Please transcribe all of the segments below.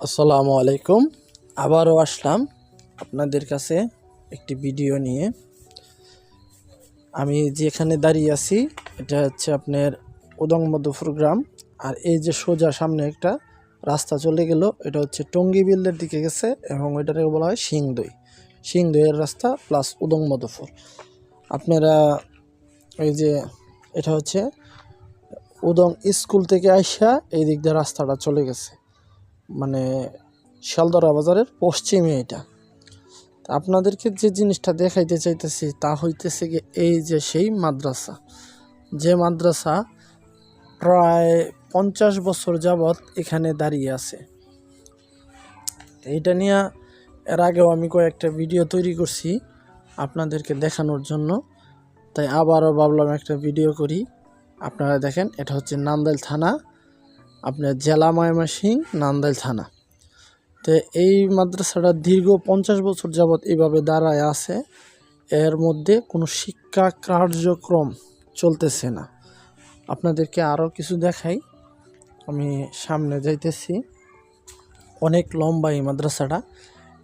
আসসালামু আলাইকুম। আবারও আসলাম আপনাদের কাছে একটি ভিডিও নিয়ে। আমি যেখানে দাঁড়িয়ে আছি, এটা হচ্ছে আপনার উদং মধুপুর গ্রাম। আর এই যে সোজা সামনে একটা রাস্তা চলে গেল, এটা হচ্ছে টঙ্গি বিলের দিকে গেছে এবং এটাকে বলা হয় সিংদই। সিংদইয়ের রাস্তা প্লাস উদং মধুপুর আপনারা এই যে এটা হচ্ছে উদং স্কুল থেকে আইসা এই দিক দিয়ে রাস্তাটা চলে গেছে। মানে শিয়ালদরা বাজারের পশ্চিমে এটা। আপনাদেরকে যে জিনিসটা দেখাইতে চাইতেছি তা হইতেছে গিয়ে এই যে সেই মাদ্রাসা। যে মাদ্রাসা প্রায় পঞ্চাশ বছর যাবৎ এখানে দাঁড়িয়ে আছে। এইটা নিয়ে এর আগেও আমি কয়েকটা ভিডিও তৈরি করছি আপনাদেরকে দেখানোর জন্য। তাই আবারও ভাবলাম একটা ভিডিও করি। আপনারা দেখেন, এটা হচ্ছে নান্দাইল থানা। আপনার জেলা ময়মাসিং নান্দাইল থানা। তো এই মাদ্রাসাটা দীর্ঘ পঞ্চাশ বছর যাবৎ এইভাবে দাঁড়ায় আছে। এর মধ্যে কোনো শিক্ষা কার্যক্রম চলতেছে না। আপনাদেরকে আরও কিছু দেখাই। আমি সামনে যাইতেছি। অনেক লম্বা এই মাদ্রাসাটা।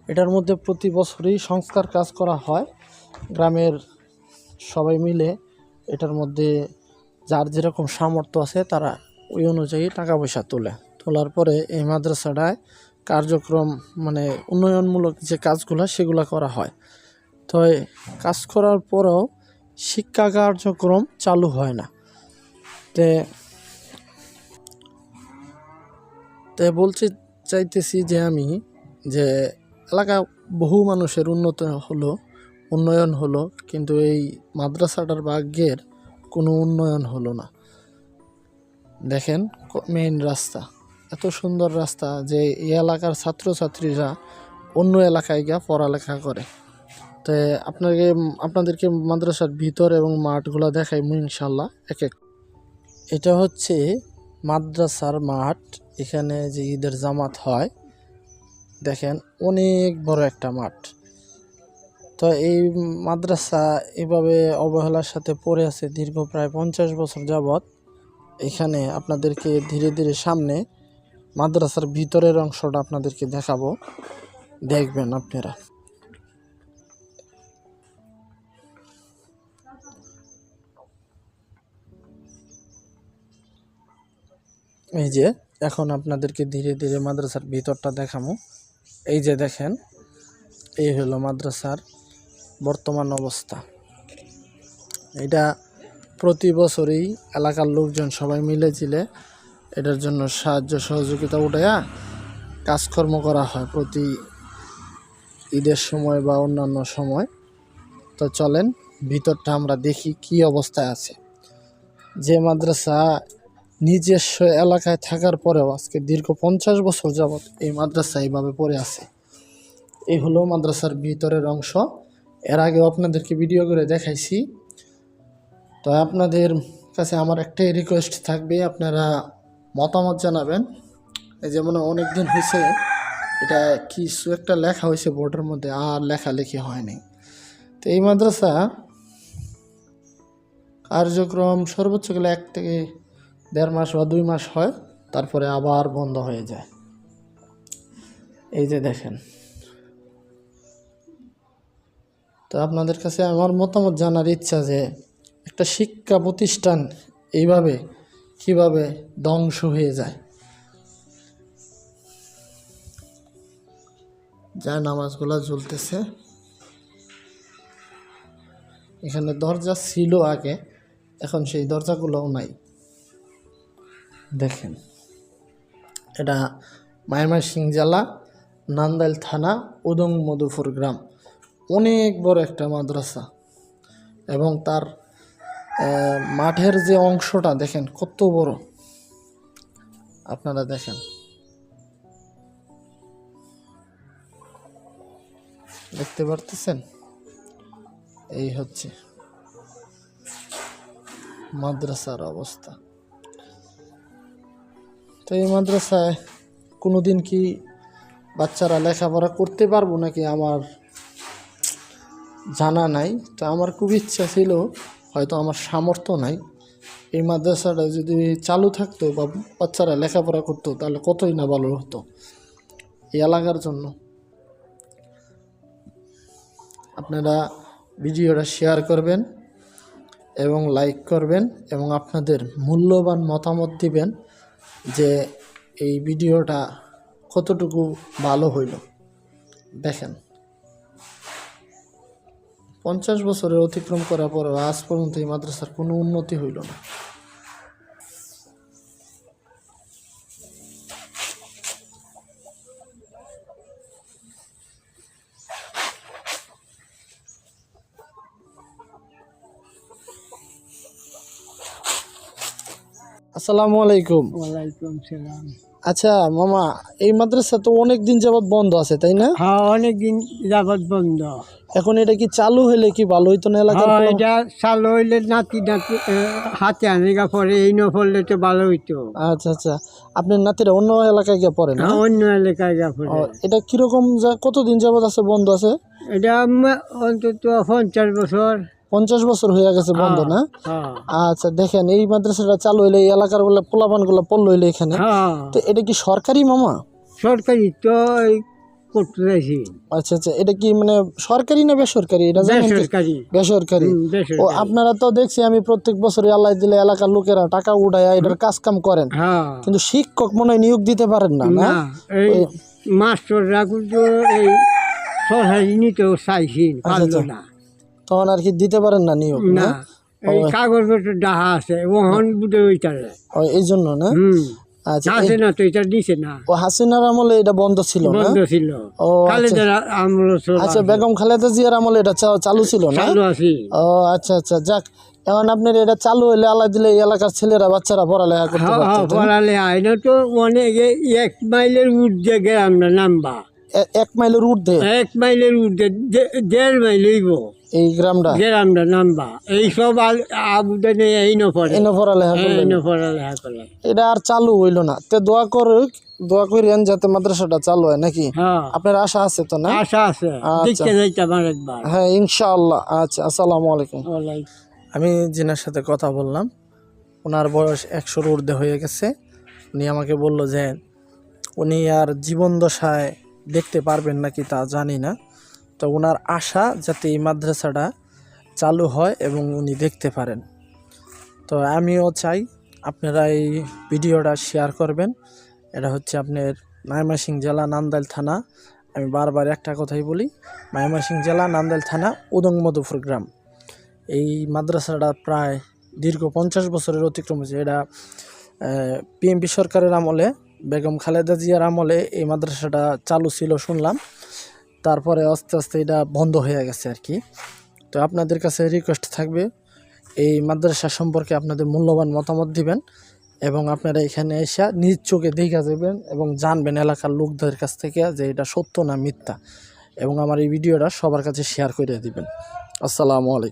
এটার মধ্যে প্রতি বছরই সংস্কার কাজ করা হয়। গ্রামের সবাই মিলে এটার মধ্যে যার যেরকম সামর্থ্য আছে তারা ওই অনুযায়ী টাকা পয়সা তোলে। তোলার পরে এই মাদ্রাসাটায় কার্যক্রম মানে উন্নয়নমূলক যে কাজগুলো সেগুলো করা হয়। তো কাজ করার পরেও শিক্ষা কার্যক্রম চালু হয় না। তে তে বলতে চাইতেছি যে আমি যে এলাকা বহু মানুষের উন্নত হলো, উন্নয়ন হলো, কিন্তু এই মাদ্রাসাটার ভাগ্যের কোনো উন্নয়ন হলো না। দেখেন মেইন রাস্তা। এত সুন্দর রাস্তা যে এই এলাকার ছাত্রছাত্রীরা অন্য এলাকায় গিয়া পড়ালেখা করে। তো আপনাকে আপনাদেরকে মাদ্রাসার ভিতর এবং মাঠগুলো দেখাই মু ইনশাল্লাহ এক এক। এটা হচ্ছে মাদ্রাসার মাঠ, এখানে যে ঈদের জামাত হয়, দেখেন অনেক বড় একটা মাঠ। তো এই মাদ্রাসা এভাবে অবহেলার সাথে পড়ে আছে দীর্ঘ প্রায় পঞ্চাশ বছর যাবৎ। এখানে আপনাদেরকে ধীরে ধীরে সামনে মাদ্রাসার ভিতরের অংশটা আপনাদেরকে দেখাবো। দেখবেন আপনারা। এই যে, এখন আপনাদেরকে ধীরে ধীরে মাদ্রাসার ভিতরটা দেখাবো। এই যে দেখেন, এই হলো মাদ্রাসার বর্তমান অবস্থা। এটা প্রতি বছরই এলাকার লোকজন সবাই মিলে ছিলে এটার জন্য সাহায্য সহযোগিতা উঠাইয়া কাজকর্ম করা হয় প্রতি ঈদের সময় বা অন্যান্য সময়। তো চলেন, ভিতরটা আমরা দেখি কি অবস্থায় আছে। যে মাদ্রাসা নিজস্ব এলাকায় থাকার পরেও আজকে দীর্ঘ পঞ্চাশ বছর যাবৎ এই মাদ্রাসা এইভাবে পড়ে আছে। এই হলো মাদ্রাসার ভিতরের অংশ। এর আগেও আপনাদেরকে ভিডিও করে দেখাইছি। তো আপনাদের কাছে আমার একটাই রিকোয়েস্ট থাকবে, আপনারা মতামত জানাবেন। এই যেমন অনেক দিন হয়েছে, এটা কিছু একটা লেখা হয়েছে বোর্ডের মধ্যে, আর লেখালেখি হয়নি। তো এই মাদ্রাসা কার্যক্রম সর্বোচ্চ গেলে এক থেকে দেড় মাস বা দুই মাস হয়, তারপরে আবার বন্ধ হয়ে যায়। এই যে দেখেন। তো আপনাদের কাছে আমার মতামত জানার ইচ্ছা যে একটা শিক্ষা প্রতিষ্ঠান এইভাবে কীভাবে ধ্বংস হয়ে যায়। যা নামাজগুলো জ্বলতেছে। এখানে দরজা ছিল আগে, এখন সেই দরজাগুলোও নাই। দেখেন, এটা মায়ামাসিং জেলা, নান্দাইল থানা, উদং মধুপুর গ্রাম। অনেক বড় একটা মাদ্রাসা এবং তার মাঠের যে অংশটা দেখেন, কত বড়। আপনারা দেখেন। দেখতে পারতেছেন? এই হচ্ছে মাদ্রাসার অবস্থা। তো এই মাদ্রাসায় কোনোদিন কি বাচ্চারা লেখাপড়া করতে পারব নাকি আমার জানা নাই। তো আমার খুব ইচ্ছা ছিল হয়তো আমার সামর্থ্য নাই। এই মাদ্রাসাটা যদি চালু থাকতো বা বাচ্চারা লেখাপড়া করতো, তাহলে কতই না ভালো হতো এই এলাকার জন্য। আপনারা ভিডিওটা শেয়ার করবেন এবং লাইক করবেন এবং আপনাদের মূল্যবান মতামত দিবেন যে এই ভিডিওটা কতটুকু ভালো হইল। দেখেন। পঞ্চাশ বছরের অতিক্রম করার পর আজ পর্যন্ত এই মাদ্রাসার কোনো উন্নতি হইল না। আসসালামু আলাইকুম। ওয়ালাইকুম সালাম। আচ্ছা মামা এই মাদ্রাসা তো অনেক দিন যাবত বন্ধ আছে তাই না? হ্যাঁ অনেক দিন যাবৎ বন্ধ। এখন এটা কি চালু হলে কি ভালো হইতো না এলাকার হ্যাঁ এটা চালু হইলে নাতি নাতি হাতে আনেগা পরে এই নফললে তো ভালো হইতো। আচ্ছা আচ্ছা। আপনার নাতিরা অন্য এলাকায় গিয়ে পড়ে না? হ্যাঁ, অন্য এলাকায় গা পড়ে। এটা কীরকম যা কতদিন যাবত আছে বন্ধ আছে? এটা অন্তত পঞ্চাশ বছর। পঞ্চাশ বছর হয়ে গেছে বন্ধ না? হ্যাঁ। আচ্ছা দেখেন এই মাদ্রাসাটা চালু হইলে এই এলাকারগুলো পোলাপানগুলো পড়ল হইলে এখানে। হ্যাঁ। তো এটা কি সরকারি মামা? সরকারি তো করতে চাইছি। আচ্ছা আচ্ছা এটা কি মানে সরকারি না বেসরকারি? এটা বেসরকারি। বেসরকারি। ও আপনারা তো দেখছি আমি প্রত্যেক বছরই আল্লাহ দিলে এলাকার লোকেরা টাকা উঠায় এটার কাজ কাম করেন। হ্যাঁ। কিন্তু শিক্ষক মনে হয় নিয়োগ দিতে পারেন না না? না এই মাস্টাররা কিন্তু এই সরকারি নিতেও চাইছি পারল না। তখন আর কি দিতে পারেন না নিয়োগ না? না এই কাগজপত্র ডাহা আছে ওহন বুঝে ওইটারে। এই জন্য না? আচ্ছা তো এটা দিছে না। ও হাসিনার আমলে এটা বন্ধ ছিল না? বন্ধ ছিল। ও খালেদার আমল আচ্ছা বেগম খালেদা জিয়ার আমলে এটা চা- চালু ছিল না? চালু আছি। ও আচ্ছা আচ্ছা যাক। এখন আপনার এটা চালু হইলে আল্লাহ দিলে এই এলাকার ছেলেরা বাচ্চারা পড়ালেখা করতে হ্যাঁ হ্যাঁ পড়ালে তো অনেক এক মাইলের গ্রাম না নামবা। এক মাইলের ঊর্ধ্বে? এক মাইলের ঊর্ধ্বে দেড় মাইল হইব। এই গ্রামটা? গ্রামটা নামবা। এই সব আবুদানে এই ন পড়ে এনে পড়ালেখা করলে এই ন পড়ালেখা করে এটা আর চালু হইল না। তে দোয়া করুক দোয়া করেন যাতে মাদ্রাসাটা চালু হয় নাকি? হ্যাঁ। আপনার আশা আছে তো না? আশা আছে। দেখতে যাইতাম আর একবার হ্যাঁ ইনশাআল্লাহ। আচ্ছা আসসালামু আলাইকুম। আমি জিনার সাথে কথা বললাম। ওনার বয়স একশোর ঊর্ধ্বে হয়ে গেছে। উনি আমাকে বলল যে উনি আর জীবন দশায় দেখতে পারবেন নাকি তা জানি না। তো ওনার আশা যাতে এই মাদ্রাসাটা চালু হয় এবং উনি দেখতে পারেন। তো আমিও চাই আপনারা এই ভিডিওটা শেয়ার করবেন। এটা হচ্ছে আপনার ময়মনসিংহ জেলা নান্দাইল থানা। আমি বারবার একটা কথাই বলি, ময়মনসিংহ জেলা নান্দাইল থানা উদং মধুপুর গ্রাম। এই মাদ্রাসাটা প্রায় দীর্ঘ পঞ্চাশ বছরের অতিক্রম হয়েছে। এটা পিএমপি সরকারের আমলে বেগম খালেদা জিয়ার আমলে এই মাদ্রাসাটা চালু ছিল শুনলাম। তারপরে আস্তে আস্তে এটা বন্ধ হয়ে গেছে আর কি। তো আপনাদের কাছে রিকোয়েস্ট থাকবে, এই মাদ্রাসা সম্পর্কে আপনাদের মূল্যবান মতামত দিবেন এবং আপনারা এখানে এসে নিজ চোখে দেখা যাবেন এবং জানবেন এলাকার লোকদের কাছ থেকে যে এটা সত্য না মিথ্যা এবং আমার এই ভিডিওটা সবার কাছে শেয়ার করে দিবেন। আসসালামু আলাইকুম।